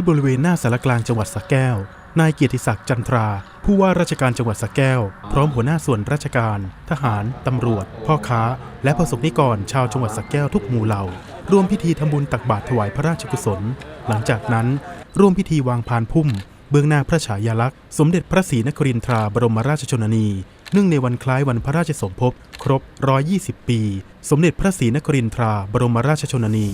ที่บริเวณหน้าสารกลางจังหวัดสระแก้ว นายเกียรติศักดิ์จันทรา ผู้ว่าราชการจังหวัดสระแก้ว พร้อมหัวหน้าส่วนราชการ ทหาร ตำรวจ พ่อค้า และประสบนิกรชาวจังหวัดสระแก้วทุกหมู่เหล่า ร่วมพิธีทำบุญตักบาตรถวายพระราชกุศล หลังจากนั้น ร่วมพิธีวางพานพุ่ม เบื้องหน้าพระฉายาลักษณ์ สมเด็จพระศรีนครินทราบรมราชชนนี เนื่องในวันคล้ายวันพระราชสมภพครบ 120 ปี สมเด็จพระศรีนครินทรา บรมราชชนนี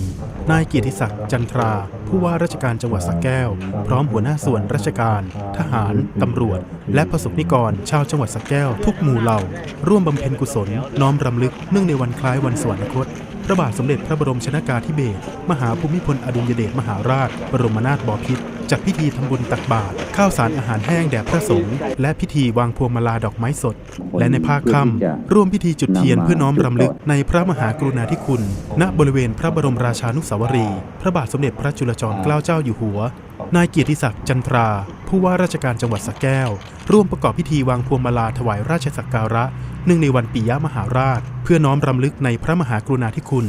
นายเกียรติศักดิ์จันทรา ผู้ว่าราชการจังหวัดสระแก้ว พร้อมหัวหน้าส่วนราชการ ทหาร ตำรวจ และประสบนิกร ชาวจังหวัดสระแก้ว ทุกหมู่เหล่า ร่วมบำเพ็ญกุศล น้อมรำลึก เนื่องในวันคล้ายวันสวรรคต พระบาทสมเด็จพระบรมชนากาธิเบศร มหาภูมิพลอดุลยเดชมหาราช บรมนาถบพิตร จัดพิธีทำบุญตักบาตรข้าวสารอาหารแห้งแด่พระสงฆ์และพิธีวางพวงมาลาดอกไม้สด และในภาคค่ำร่วมพิธีจุดเทียนเพื่อน้อมรำลึกในพระมหากรุณาธิคุณ ณบริเวณพระบรมราชานุสาวรีย์พระบาทสมเด็จพระจุลจอมเกล้าเจ้าอยู่หัว นายเกียรติศักดิ์จันทรา ผู้ว่าราชการจังหวัดสระแก้ว ร่วมประกอบพิธีวางพวงมาลาถวายราชสักการะเนื่องในวันปิยมหาราช เพื่อน้อมรำลึกในพระมหากรุณาธิคุณ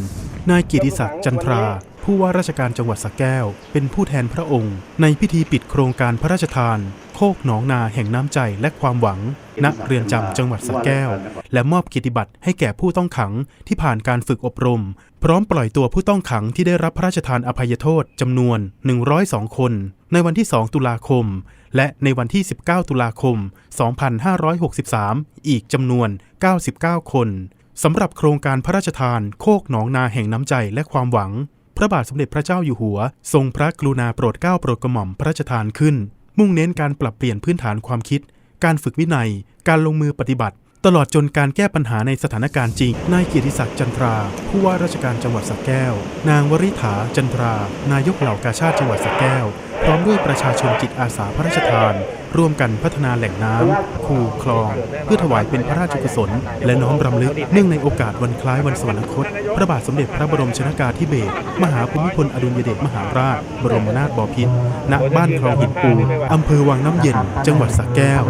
นายเกียรติศักดิ์จันทรา ผู้ว่าราชการจังหวัดสระแก้ว เป็นผู้แทนพระองค์ ในพิธีปิดโครงการพระราชทาน โคกหนองนาแห่งน้ำใจและความหวัง ณเรือนจำจังหวัดสระแก้ว และมอบกียรติบัตรให้แก่ผู้ต้องขังที่ผ่านการฝึกอบรม พร้อมปล่อยตัวผู้ต้องขังที่ได้รับพระราชทานอภัยโทษจำนวน 102 คน ในวันที่ 2 ตุลาคม และในวันที่ 19 ตุลาคม 2563 อีกจำนวน 99 คนสำหรับโครงการพระราชทาน โคกหนองนาแห่งน้ำใจและความหวัง พระบาทสมเด็จพระเจ้าอยู่หัว ทรงพระกรุณาโปรดเกล้าโปรดกระหม่อมพระราชทานขึ้น มุ่งเน้นการปรับเปลี่ยนพื้นฐานความคิด การฝึกวินัย การลงมือปฏิบัติ ตลอดจนการแก้ปัญหาในสถานการณ์จริง นายเกียรติศักดิ์จันทรา ผู้ว่าราชการจังหวัดสระแก้ว นางวริษฐาจันทรา นายกเหล่ากาชาติจังหวัดสระแก้ว พร้อมด้วยประชาชนจิตอาสาพระราชทาน ร่วมกันพัฒนาแหล่งน้ำคูคลอง เพื่อถวายเป็นพระราชกุศล และน้อมรำลึกเนื่องในโอกาสวันคล้ายวันสวรรคต พระบาทสมเด็จพระบรมชนากาธิเบศรมหาภูมิพลอดุลยเดชมหาราช บรมนาถบพิตรณบ้านคลองหินปูอำเภอวังน้ำเย็น จังหวัดสระแก้ว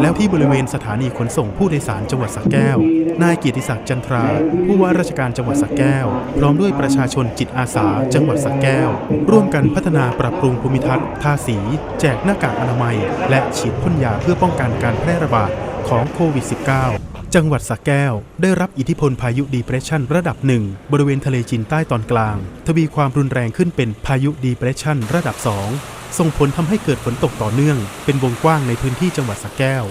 แล้วที่บริเวณสถานีขนส่งผู้โดยสารจังหวัดสระแก้ว นายเกียรติศักดิ์จันทรา ผู้ว่าราชการจังหวัดสระแก้ว พร้อมด้วยประชาชนจิตอาสา จังหวัดสระแก้ว ร่วมกันพัฒนาปรับปรุงภูมิทัศน์ทาสี แจกหน้ากากอนามัย และฉีดพ่นยาเพื่อป้องกันการแพร่ระบาดของโควิด -19 จังหวัดสระแก้ว ได้รับอิทธิพลพายุดีเพรสชันระดับหนึ่งบริเวณทะเลจีนใต้ตอนกลาง ทวีความรุนแรงขึ้นเป็นพายุดีเพรสชันระดับ 2 ส่งผลทำให้เกิดฝนตกต่อเนื่อง เป็นวงกว้างในพื้นที่จังหวัดสระแก้ว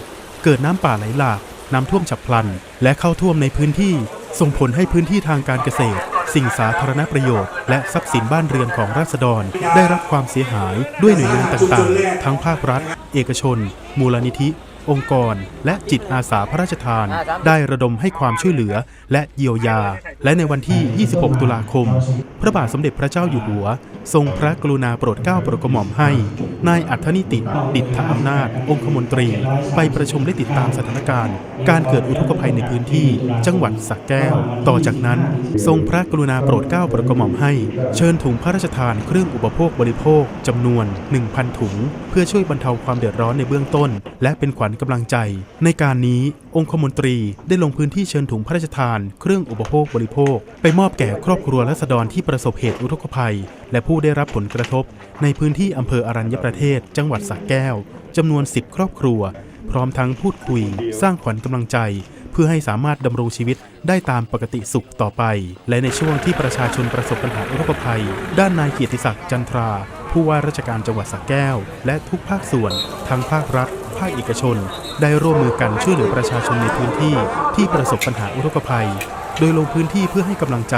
เกิดน้ำป่าไหลหลาก น้ำท่วมฉับพลัน และเข้าท่วมในพื้นที่ ส่งผลให้พื้นที่ทางการเกษตร สิ่งสาธารณประโยชน์ และทรัพย์สินบ้านเรือนของราษฎร ได้รับความเสียหายด้วยหน่วยงานต่างๆ ทั้งภาครัฐ เอกชน มูลนิธิ องค์กร และจิตอาสาพระราชทาน ได้ระดมให้ความช่วยเหลือและเยียวยา และในวันที่ 26 ตุลาคม พระบาทสมเด็จพระเจ้าอยู่หัว ทรงพระกรุณาโปรดเกล้าโปรดกระหม่อมให้ นายอัธนิติดิษฐอำนาจ องคมนตรี ไปประชุมและติดตามสถานการณ์ การเกิดอุทกภัยในพื้นที่ จังหวัดสระแก้ว ต่อจากนั้น ทรงพระกรุณาโปรดเกล้าโปรดกระหม่อมให้ เชิญถุงพระราชทานเครื่องอุปโภคบริโภคจำนวน 1,000 ถุง เพื่อช่วยบรรเทาความเดือดร้อนในเบื้องต้น และเป็นขวัญกำลังใจ ในการนี้องคมนตรีได้ลงพื้นที่เชิญถุงพระราชทาน เครื่องอุปโภคบริโภค ไปมอบแก่ครอบครัวและสดรที่ประสบเหตุอุทกภัย และผู้ได้รับผลกระทบ ในพื้นที่อำเภออรัญญประเทศ จังหวัดสระแก้วจำนวน 10 ครอบครัว พร้อมทั้งพูดคุย สร้างขวัญกำลังใจ เพื่อให้สามารถดำรงชีวิตได้ตามปกติสุขต่อไป และในช่วงที่ประชาชนประสบปัญหาอุทกภัย ด้านนายเกียรติศักดิ์จันทราผู้ว่าราชการจังหวัดสระแก้ว และทุกภาคส่วนทั้งภาครัฐ ภาคเอกชน ได้ร่วมมือกันช่วยเหลือประชาชนในพื้นที่ที่ประสบปัญหาอุทกภัย โดยลงพื้นที่เพื่อให้กำลังใจ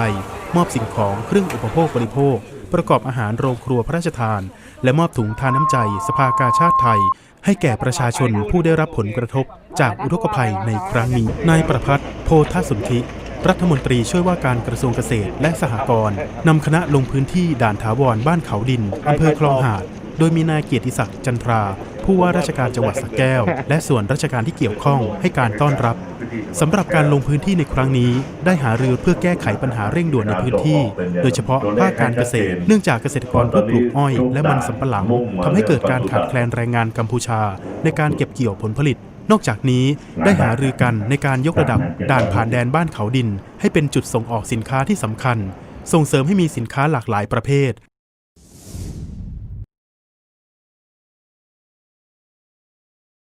มอบสิ่งของเครื่องอุปโภคบริโภค ประกอบอาหารโรงครัวพระราชทาน และมอบถุงทานน้ำใจ สภากาชาติไทย ให้แก่ประชาชนผู้ได้รับผลกระทบ จากอุทกภัยในครั้งนี้นายประพัฒน์โพธสุนธิรัฐมนตรีช่วยว่าการกระทรวงเกษตรและสหกรณ์นำคณะลงพื้นที่ด่านถาวรบ้านเขาดินอำเภอคลองหาด โดยมีนายเกียรติศักดิ์จันทรา ผู้ว่าราชการจังหวัดสระแก้ว และส่วนราชการที่เกี่ยวข้องให้การต้อนรับสำหรับการลงพื้นที่ในครั้งนี้ ได้หารือเพื่อแก้ไขปัญหาเร่งด่วนในพื้นที่ โดยเฉพาะภาคการเกษตร เนื่องจากเกษตรกรผู้ปลูกอ้อยและมันสำปะหลังทำให้เกิดการขาดแคลนแรงงานกัมพูชา ในการเก็บเกี่ยวผลผลิต นอกจากนี้ได้หารือกันในการยกระดับด่านผ่านแดนบ้านเขาดิน ให้เป็นจุดส่งออกสินค้าที่สำคัญ ส่งเสริมให้มีสินค้าหลากหลายประเภท